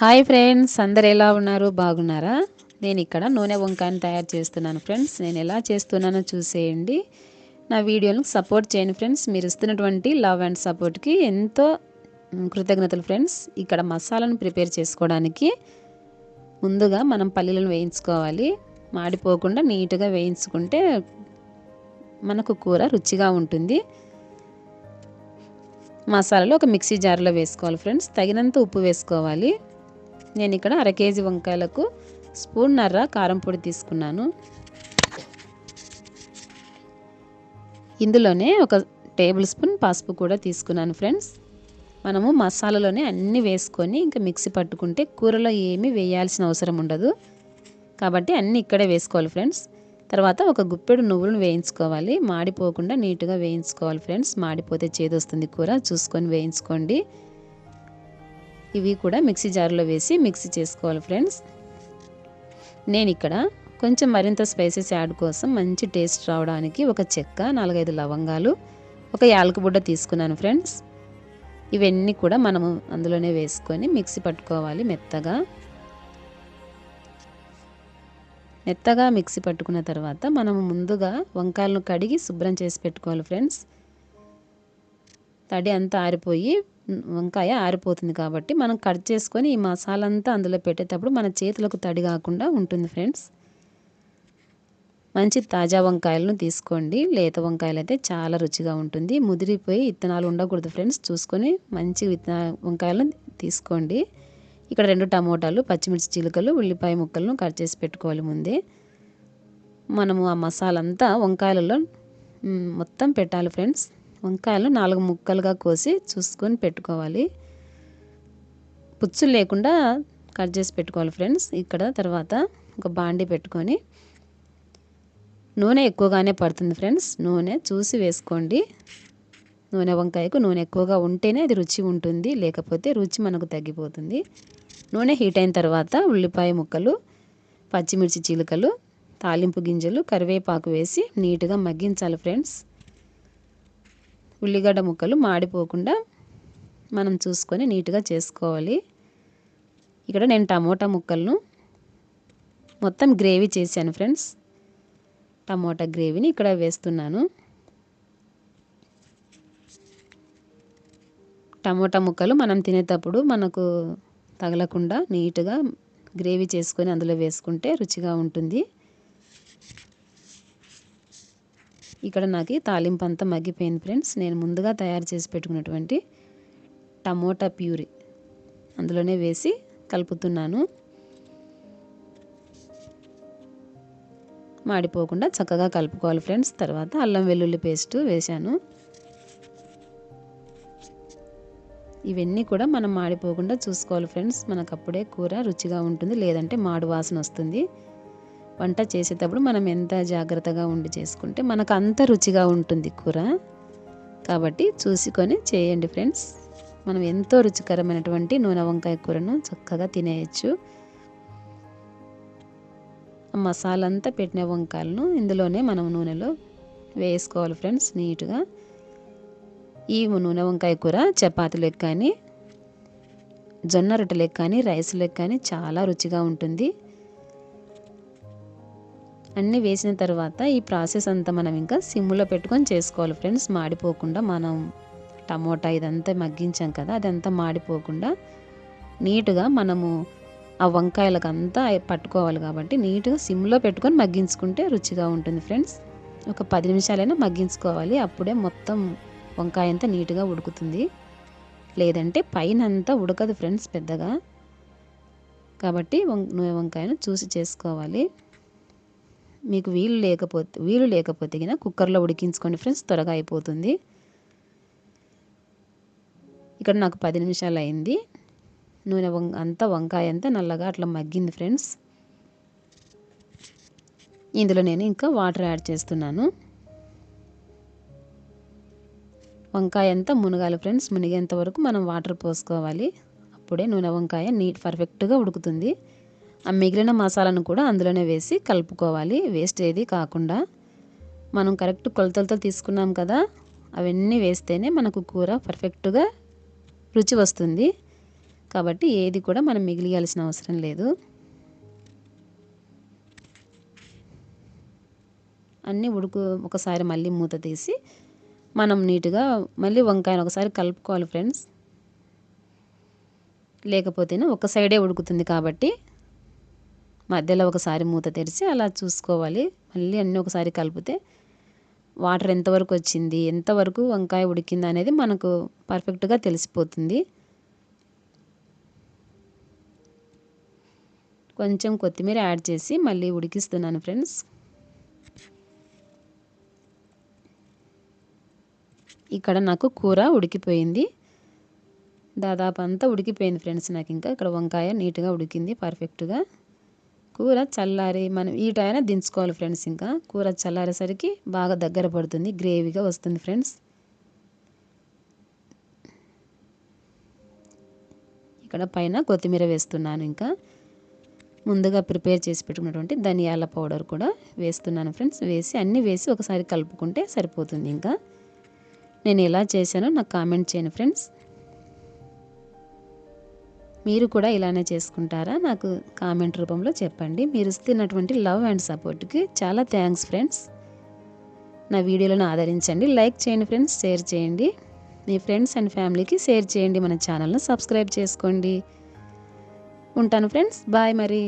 Hi friends అందరు ఎలా ఉన్నారు? బాగున్నారా? నేను ఇక్కడ నూనె వంకాయని తయారు చేస్తున్నాను ఫ్రెండ్స్. నేను ఎలా చేస్తున్నానో చూసేయండి. నా వీడియోలకు సపోర్ట్ చేయండి ఫ్రెండ్స్. మీరు ఇస్తున్నటువంటి లవ్ అండ్ సపోర్ట్కి ఎంతో కృతజ్ఞతలు ఫ్రెండ్స్. ఇక్కడ మసాలాను ప్రిపేర్ చేసుకోవడానికి ముందుగా మనం పల్లీలను వేయించుకోవాలి. మాడిపోకుండా నీట్గా వేయించుకుంటే మనకు కూర రుచిగా ఉంటుంది. మసాలాలు ఒక మిక్సీ జార్లో వేసుకోవాలి ఫ్రెండ్స్. తగినంత ఉప్పు వేసుకోవాలి. నేను ఇక్కడ అర కేజీ వంకాయలకు స్పూన్నర్ర కారం పొడి తీసుకున్నాను. ఇందులోనే ఒక టేబుల్ స్పూన్ పసుపు కూడా తీసుకున్నాను ఫ్రెండ్స్. మనము మసాలాలోనే అన్నీ వేసుకొని ఇంకా మిక్సీ పట్టుకుంటే కూరలో ఏమీ వేయాల్సిన అవసరం ఉండదు. కాబట్టి అన్నీ ఇక్కడే వేసుకోవాలి ఫ్రెండ్స్. తర్వాత ఒక గుప్పెడు నువ్వులను వేయించుకోవాలి. మాడిపోకుండా నీట్గా వేయించుకోవాలి ఫ్రెండ్స్. మాడిపోతే చేదొస్తుంది కూర. చూసుకొని వేయించుకోండి. ఇవి కూడా మిక్సీ జార్లో వేసి మిక్సీ చేసుకోవాలి ఫ్రెండ్స్. నేను ఇక్కడ కొంచెం మరింత స్పైసెస్ యాడ్ కోసం మంచి టేస్ట్ రావడానికి ఒక చెక్క నాలుగైదు లవంగాలు ఒక యాలకుబుడ్డ తీసుకున్నాను ఫ్రెండ్స్. ఇవన్నీ కూడా మనము అందులోనే వేసుకొని మిక్సీ పట్టుకోవాలి మెత్తగా. మెత్తగా మిక్సీ పట్టుకున్న తర్వాత మనము ముందుగా వంకాయలను కడిగి శుభ్రం చేసి పెట్టుకోవాలి ఫ్రెండ్స్. తడి అంతా ఆరిపోయి వంకాయ ఆరిపోతుంది కాబట్టి మనం కట్ చేసుకొని ఈ మసాలా అంతా అందులో పెట్టేటప్పుడు మన చేతులకు తడి కాకుండా ఉంటుంది ఫ్రెండ్స్. మంచి తాజా వంకాయలను తీసుకోండి. లేత వంకాయలు అయితే చాలా రుచిగా ఉంటుంది. ముదిరిపోయి విత్తనాలు ఉండకూడదు ఫ్రెండ్స్. చూసుకొని మంచి విత్తనా వంకాయలను తీసుకోండి. ఇక్కడ రెండు టమోటాలు పచ్చిమిర్చి చిలుకలు ఉల్లిపాయ ముక్కలను కట్ చేసి పెట్టుకోవాలి ముందే. మనము ఆ మసాలంతా వంకాయలలో మొత్తం పెట్టాలి ఫ్రెండ్స్. వంకాయలు నాలుగు ముక్కలుగా కోసి చూసుకొని పెట్టుకోవాలి. పుచ్చులు లేకుండా కట్ చేసి పెట్టుకోవాలి ఫ్రెండ్స్. ఇక్కడ తర్వాత ఒక బాండి పెట్టుకొని నూనె ఎక్కువగానే పడుతుంది ఫ్రెండ్స్. నూనె చూసి వేసుకోండి. నూనె వంకాయకు నూనె ఎక్కువగా ఉంటేనే అది రుచి ఉంటుంది లేకపోతే రుచి మనకు తగ్గిపోతుంది. నూనె హీట్ అయిన తర్వాత ఉల్లిపాయ ముక్కలు పచ్చిమిర్చి చీలికలు తాలింపు గింజలు కరివేపాకు వేసి నీట్గా మగ్గించాలి ఫ్రెండ్స్. ఉల్లిగడ్డ ముక్కలు మాడిపోకుండా మనం చూసుకొని నీట్గా చేసుకోవాలి. ఇక్కడ నేను టమోటా ముక్కలను మొత్తం గ్రేవీ చేశాను ఫ్రెండ్స్. టమోటా గ్రేవీని ఇక్కడ వేస్తున్నాను. టమోటా ముక్కలు మనం తినేటప్పుడు మనకు తగలకుండా నీట్గా గ్రేవీ చేసుకొని అందులో వేసుకుంటే రుచిగా ఉంటుంది. ఇక్కడ నాకు తాలింపు అంతా మగ్గిపోయింది ఫ్రెండ్స్. నేను ముందుగా తయారు చేసి పెట్టుకున్నటువంటి టమోటా ప్యూరీ అందులోనే వేసి కలుపుతున్నాను. మాడిపోకుండా చక్కగా కలుపుకోవాలి ఫ్రెండ్స్. తర్వాత అల్లం వెల్లుల్లి పేస్ట్ వేశాను. ఇవన్నీ కూడా మనం మాడిపోకుండా చూసుకోవాలి ఫ్రెండ్స్. మనకు అప్పుడే కూర రుచిగా ఉంటుంది లేదంటే మాడు వాసన వస్తుంది. వంట చేసేటప్పుడు మనం ఎంత జాగ్రత్తగా ఉండి చేసుకుంటే మనకు అంత రుచిగా ఉంటుంది కూర. కాబట్టి చూసుకొని చేయండి ఫ్రెండ్స్. మనం ఎంతో రుచికరమైనటువంటి నూనె వంకాయ కూరను చక్కగా తినేయచ్చు. మసాలంతా మసాలా అంతా పెట్టిన వంకాయలను ఇందులోనే మనం నూనెలో వేసుకోవాలి ఫ్రెండ్స్ నీట్గా. ఈ నూనె వంకాయ కూర చపాతీలకు కానీ జొన్న రొట్టెలకు కానీ రైస్లకు కానీ చాలా రుచిగా ఉంటుంది. అన్నీ వేసిన తర్వాత ఈ ప్రాసెస్ అంతా మనం ఇంకా సిమ్లో పెట్టుకొని చేసుకోవాలి ఫ్రెండ్స్. మాడిపోకుండా మనం టమోటా ఇదంతా మగ్గించాం కదా అదంతా మాడిపోకుండా నీట్గా మనము ఆ వంకాయలకు అంతా పట్టుకోవాలి కాబట్టి నీట్గా సిమ్లో పెట్టుకొని మగ్గించుకుంటే రుచిగా ఉంటుంది ఫ్రెండ్స్. ఒక పది నిమిషాలైనా మగ్గించుకోవాలి అప్పుడే మొత్తం వంకాయ అంతా నీట్గా ఉడుకుతుంది. లేదంటే పైన అంతా ఉడకదు ఫ్రెండ్స్ పెద్దగా. కాబట్టి వం నూనె వంకాయను చూసి చేసుకోవాలి. మీకు వీలు లేకపోతే వీలు లేకపోతే కనుక కుక్కర్లో ఉడికించుకోండి ఫ్రెండ్స్ త్వరగా అయిపోతుంది. ఇక్కడ నాకు పది నిమిషాలు అయింది. నూనె వం అంతా వంకాయ అంతా నల్లగా అట్లా మగ్గింది ఫ్రెండ్స్. ఇందులో నేను ఇంకా వాటర్ యాడ్ చేస్తున్నాను. వంకాయ అంతా మునగాలి ఫ్రెండ్స్ మునిగేంత వరకు మనం వాటర్ పోసుకోవాలి. అప్పుడే నూనె వంకాయ నీట్ పర్ఫెక్ట్గా ఉడుకుతుంది. ఆ మిగిలిన మసాలాను కూడా అందులోనే వేసి కలుపుకోవాలి. వేస్ట్ ఏది కాకుండా. మనం కరెక్ట్ కొలతలతో తీసుకున్నాం కదా అవన్నీ వేస్తేనే మనకు కూర పర్ఫెక్ట్గా రుచి వస్తుంది. కాబట్టి ఏది కూడా మనం మిగిలియాల్సిన అవసరం లేదు. అన్నీ ఉడుకు ఒకసారి మళ్ళీ మూత తీసి మనం నీట్గా మళ్ళీ వంకాయను ఒకసారి కలుపుకోవాలి ఫ్రెండ్స్. లేకపోతేనే ఒక సైడే ఉడుకుతుంది కాబట్టి మధ్యలో ఒకసారి మూత తెరిచి అలా చూసుకోవాలి. మళ్ళీ అన్నీ ఒకసారి కలిపితే వాటర్ ఎంతవరకు వచ్చింది ఎంతవరకు వంకాయ ఉడికింది అనేది మనకు పర్ఫెక్ట్గా తెలిసిపోతుంది. కొంచెం కొత్తిమీర యాడ్ చేసి మళ్ళీ ఉడికిస్తున్నాను ఫ్రెండ్స్. ఇక్కడ నాకు కూర ఉడికిపోయింది. దాదాపు అంతా ఉడికిపోయింది ఫ్రెండ్స్ నాకు ఇంకా. ఇక్కడ వంకాయ నీట్గా ఉడికింది పర్ఫెక్ట్గా. కూర చల్లారి మనం ఈ టైనా దించుకోవాలి ఫ్రెండ్స్ ఇంకా. కూర చల్లారేసరికి బాగా దగ్గర పడుతుంది గ్రేవీగా వస్తుంది ఫ్రెండ్స్. ఇక్కడ పైన కొత్తిమీర వేస్తున్నాను ఇంకా. ముందుగా ప్రిపేర్ చేసి పెట్టుకున్నటువంటి ధనియాల పౌడర్ కూడా వేస్తున్నాను ఫ్రెండ్స్. వేసి అన్నీ వేసి ఒకసారి కలుపుకుంటే సరిపోతుంది ఇంకా. నేను ఎలా చేశానో నాకు కామెంట్ చేయండి ఫ్రెండ్స్. మీరు కూడా ఇలానే చేసుకుంటారా? నాకు కామెంట్ రూపంలో చెప్పండి. మీరు ఇస్తున్నటువంటి లవ్ అండ్ సపోర్ట్కి చాలా థ్యాంక్స్ ఫ్రెండ్స్. నా వీడియోలను ఆదరించండి. లైక్ చేయండి ఫ్రెండ్స్ షేర్ చేయండి. మీ ఫ్రెండ్స్ అండ్ ఫ్యామిలీకి షేర్ చేయండి. మన ఛానల్ను సబ్స్క్రైబ్ చేసుకోండి. ఉంటాను ఫ్రెండ్స్. బాయ్ మరి.